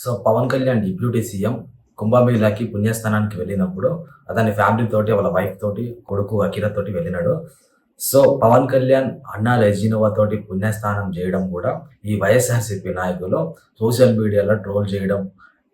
So Pavan Kalyan deputy CM కుంభమేళాకి పుణ్యస్థానానికి వెళ్ళినప్పుడు అతని ఫ్యామిలీ తోటి వాళ్ళ వైఫ్ తోటి కొడుకు అఖిల తోటి వెళ్ళినాడు. సో పవన్ కళ్యాణ్ అన్నా రెజినోవా తోటి పుణ్యస్థానం చేయడం కూడా ఈ వైఎస్ఆర్సీపీ నాయకులు సోషల్ మీడియాలో ట్రోల్ చేయడం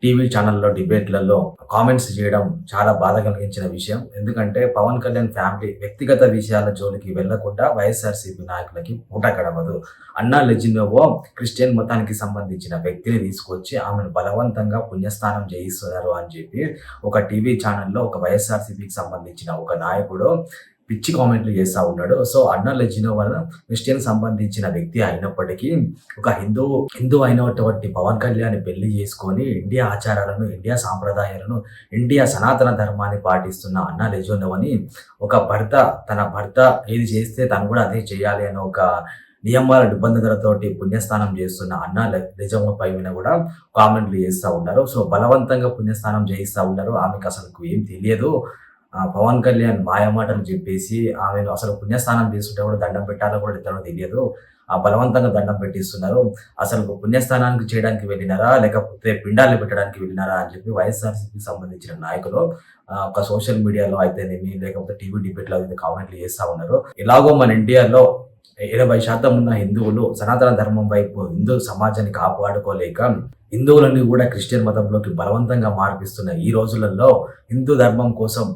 టీవీ ఛానల్లో డిబేట్లలో కామెంట్స్ చేయడం చాలా బాధ కలిగించిన విషయం. ఎందుకంటే పవన్ కళ్యాణ్ ఫ్యామిలీ వ్యక్తిగత విషయాల జోలికి వెళ్ళకుండా వైఎస్ఆర్సీపీ నాయకులకి పూట గడవదు. అన్నా లెజినోవో క్రిస్టియన్ మతానికి సంబంధించిన వ్యక్తిని తీసుకొచ్చి ఆమెను బలవంతంగా పుణ్యస్థానం చేయిస్తున్నారు అని చెప్పి ఒక టీవీ ఛానల్లో ఒక వైఎస్ఆర్సీపీకి సంబంధించిన ఒక నాయకుడు పిచ్చి కామెంట్లు చేస్తూ ఉన్నాడు. సో అన్న లెజినో వలన క్రిస్టియన్ సంబంధించిన వ్యక్తి అయినప్పటికీ ఒక హిందూ హిందూ అయినటువంటి పవన్ కళ్యాణ్ పెళ్ళి చేసుకొని ఇండియా ఆచారాలను ఇండియా సాంప్రదాయాలను ఇండియా సనాతన ధర్మాన్ని పాటిస్తున్న అన్న లెజోనోవని ఒక భర్త తన భర్త ఏది చేస్తే తను కూడా అదే చేయాలి అని ఒక నియమాల నిబంధనలతోటి పుణ్యస్నానం చేస్తున్న అన్న నిజమ పై మీద కూడా కామెంట్లు చేస్తూ ఉన్నారు. సో బలవంతంగా పుణ్యస్నానం చేయిస్తూ ఉన్నారు. ఆమెకు అసలు ఏం తెలియదు. పవన్ కళ్యాణ్ మాయమాటలు చెప్పేసి ఆమెను అసలు పుణ్యస్నానం తీసుకుంటే కూడా దండం పెట్టాలో కూడా ఇతను తెలియదు. ఆ బలవంతంగా దండం పెట్టిస్తున్నారు. అసలు పుణ్యస్థానానికి చేయడానికి వెళ్ళినారా? లేకపోతే పిండాలు పెట్టడానికి వెళ్ళినారా అని చెప్పి వైఎస్ఆర్సీపీకి సంబంధించిన నాయకులు ఒక సోషల్ మీడియాలో అయితేనేమి లేకపోతే టీవీ డిబేట్లో అయితే కామెంట్లు చేస్తూ ఉన్నారు. ఎలాగో మన ఇండియాలో ఇరవై శాతం ఉన్న హిందువులు సనాతన ధర్మం వైపు హిందూ సమాజాన్ని కాపాడుకోలేక హిందువులని కూడా క్రిస్టియన్ మతంలోకి బలవంతంగా మార్పిస్తున్న ఈ రోజులలో హిందూ ధర్మం కోసం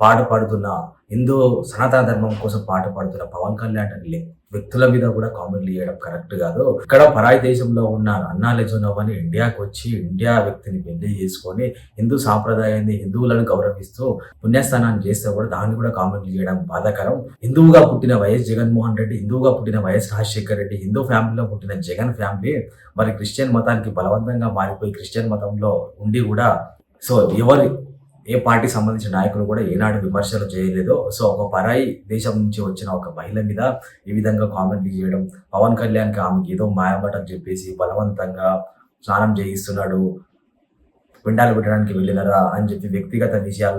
పాట పాడుతున్న హిందూ సనాతన ధర్మం కోసం పాట పాడుతున్న పవన్ కళ్యాణ్ అని వ్యక్తుల మీద కూడా కామెంట్లు చేయడం కరెక్ట్ కాదు. ఇక్కడ పరాయి దేశంలో ఉన్న అన్నా లెజోనోవని ఇండియాకి వచ్చి ఇండియా వ్యక్తిని పెళ్ళి చేసుకొని హిందూ సాంప్రదాయాన్ని హిందువులను గౌరవిస్తూ పుణ్యస్నానం చేస్తే కూడా దాన్ని కూడా కామెంట్లు చేయడం బాధాకరం. హిందువుగా పుట్టిన వైఎస్ జగన్మోహన్ రెడ్డి హిందువుగా పుట్టిన వైఎస్ రాజశేఖర్ రెడ్డి హిందూ ఫ్యామిలీలో పుట్టిన జగన్ ఫ్యామిలీ మరి క్రిస్టియన్ మతానికి బలవంతంగా మారిపోయి క్రిస్టియన్ మతంలో ఉండి కూడా సో ఎవరి ఏ పార్టీకి సంబంధించిన నాయకులు కూడా ఏనాడు విమర్శలు చేయలేదు. సో ఒక పరాయి దేశం నుంచి వచ్చిన ఒక మహిళ మీద ఈ విధంగా కామెంట్లు చేయడం పవన్ కళ్యాణ్కి ఆమెకి ఏదో మాయమాటలు చెప్పేసి బలవంతంగా స్నానం చేయిస్తున్నాడు పిండాలు పెట్టడానికి వెళ్ళినరా అని చెప్పి వ్యక్తిగత విషయాల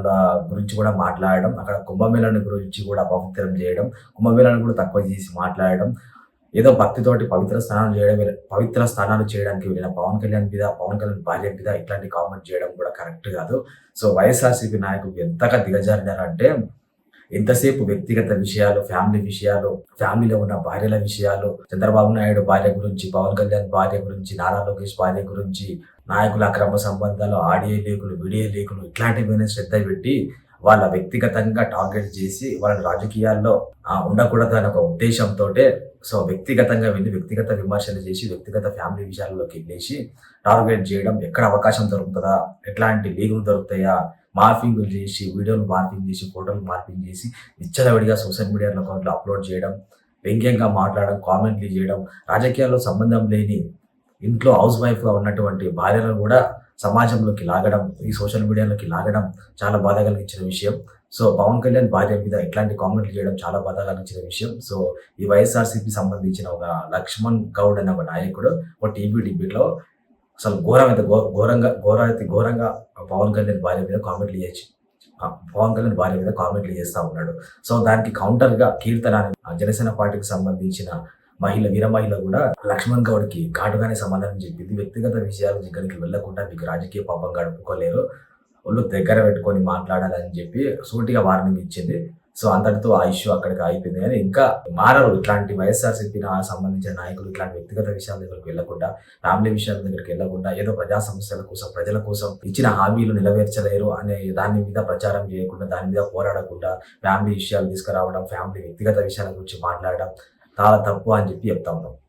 గురించి కూడా మాట్లాడడం అక్కడ కుంభమేళాన్ని గురించి కూడా అపవిత్రం చేయడం కుంభమేళాన్ని కూడా తక్కువ చేసి మాట్లాడడం ఏదో భక్తితోటి పవిత్ర స్నానాలు చేయడం పవిత్ర స్నానాలు చేయడానికి వెళ్ళిన పవన్ కళ్యాణ్ మీద పవన్ కళ్యాణ్ భార్య మీద ఇట్లాంటి కామెంట్ చేయడం కూడా కరెక్ట్ కాదు. సో వైఎస్ఆర్సీపీ నాయకులు ఎంతగా దిగజారినారంటే ఎంతసేపు వ్యక్తిగత విషయాలు ఫ్యామిలీ విషయాలు ఫ్యామిలీలో ఉన్న భార్యల విషయాలు చంద్రబాబు నాయుడు భార్య గురించి పవన్ కళ్యాణ్ భార్య గురించి నారా లోకేష్ భార్య గురించి నాయకుల అక్రమ సంబంధాలు ఆడియో లీకులు వీడియో లీకులు ఇట్లాంటి మీద శ్రద్ధ పెట్టి వాళ్ళ వ్యక్తిగతంగా టార్గెట్ చేసి వాళ్ళ రాజకీయాల్లో ఉండకూడదు అనే ఒక ఉద్దేశంతో సో వ్యక్తిగతంగా వెళ్ళి వ్యక్తిగత విమర్శలు చేసి వ్యక్తిగత ఫ్యామిలీ విషయాల్లోకి వెళ్ళేసి టార్గెట్ చేయడం ఎక్కడ అవకాశం దొరుకుతుందా ఎట్లాంటి లీగులు దొరుకుతాయా మార్ఫింగ్లు చేసి వీడియోలు మార్పింగ్ చేసి ఫోటోలు మార్పింగ్ చేసి విచ్చలవిడిగా సోషల్ మీడియా అకౌంట్లో అప్లోడ్ చేయడం వ్యంగ్యంగా మాట్లాడడం కామెంట్లు చేయడం రాజకీయాల్లో సంబంధం లేని ఇంట్లో హౌస్ వైఫ్గా ఉన్నటువంటి భార్యలను కూడా సమాజంలోకి లాగడం ఈ సోషల్ మీడియాలోకి లాగడం చాలా బాధ కలిగించిన విషయం. సో పవన్ కళ్యాణ్ భార్య మీద ఇట్లాంటి కామెంట్లు చేయడం చాలా బాధ కలిగించిన విషయం. సో ఈ వైఎస్ఆర్సీపీ సంబంధించిన ఒక లక్ష్మణ్ గౌడ్ అనే ఒక నాయకుడు ఒక టీవీ డిబేట్లో అసలు ఘోరమైతే ఘో ఘోరంగా ఘోరైతే ఘోరంగా పవన్ కళ్యాణ్ భార్య మీద కామెంట్లు చేసి పవన్ కళ్యాణ్ భార్య మీద కామెంట్లు చేస్తూ ఉన్నాడు. సో దానికి కౌంటర్గా కీర్తన ఆ జనసేన పార్టీకి సంబంధించిన మహిళ వీర మహిళ కూడా లక్ష్మణ్ గౌడ్కి ఘాటుగానే సమాధానం చెప్పింది. వ్యక్తిగత విషయాల దగ్గరికి వెళ్ళకుండా మీకు రాజకీయ పాపం గడుపుకోలేరు ఒళ్ళు దగ్గర పెట్టుకొని మాట్లాడాలని చెప్పి సూటిగా వార్నింగ్ ఇచ్చింది. సో అంతటితో ఆ ఇష్యూ అక్కడికి అయిపోయింది కానీ ఇంకా మారరు ఇట్లాంటి వైఎస్ఆర్సీపీ సంబంధించిన నాయకులు ఇట్లాంటి వ్యక్తిగత విషయాల దగ్గరికి వెళ్ళకుండా ఫ్యామిలీ విషయాల దగ్గరికి వెళ్ళకుండా ఏదో ప్రజా సమస్యల కోసం ప్రజల కోసం ఇచ్చిన హామీలు నెరవేర్చలేరు అనే దాని మీద ప్రచారం చేయకుండా దాని మీద పోరాడకుండా ఫ్యామిలీ విషయాలు తీసుకురావడం ఫ్యామిలీ వ్యక్తిగత విషయాల గురించి మాట్లాడడం చాలా తప్పు అని చెప్పి చెప్తా ఉన్నాం.